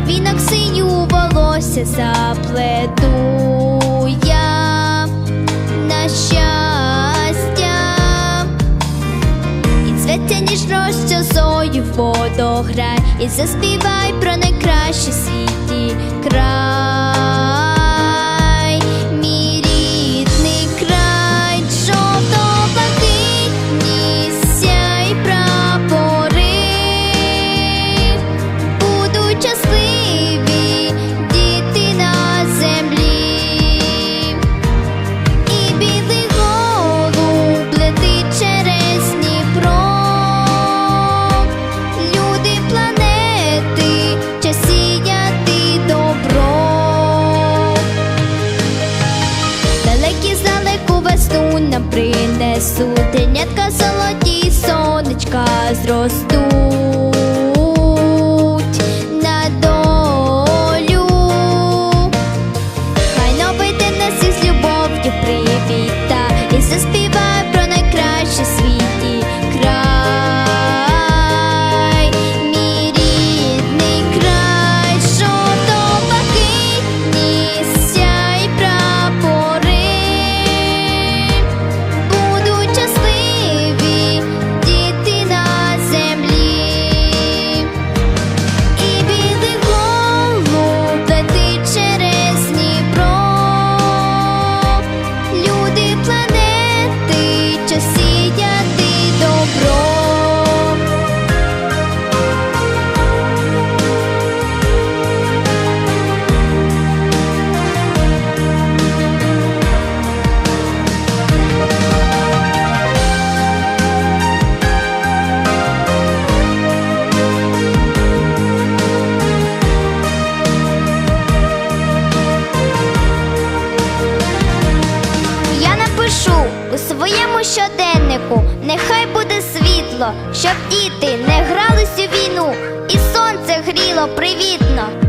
вінок синю волосся заплету я на щастя, і цветя ніж розчасою водограй, і заспівай про найкращі світі край, нам принесуть Тенятка золоті сонечка зростуть своєму щоденнику, нехай буде світло, щоб діти не грались у війну, і сонце гріло привітно.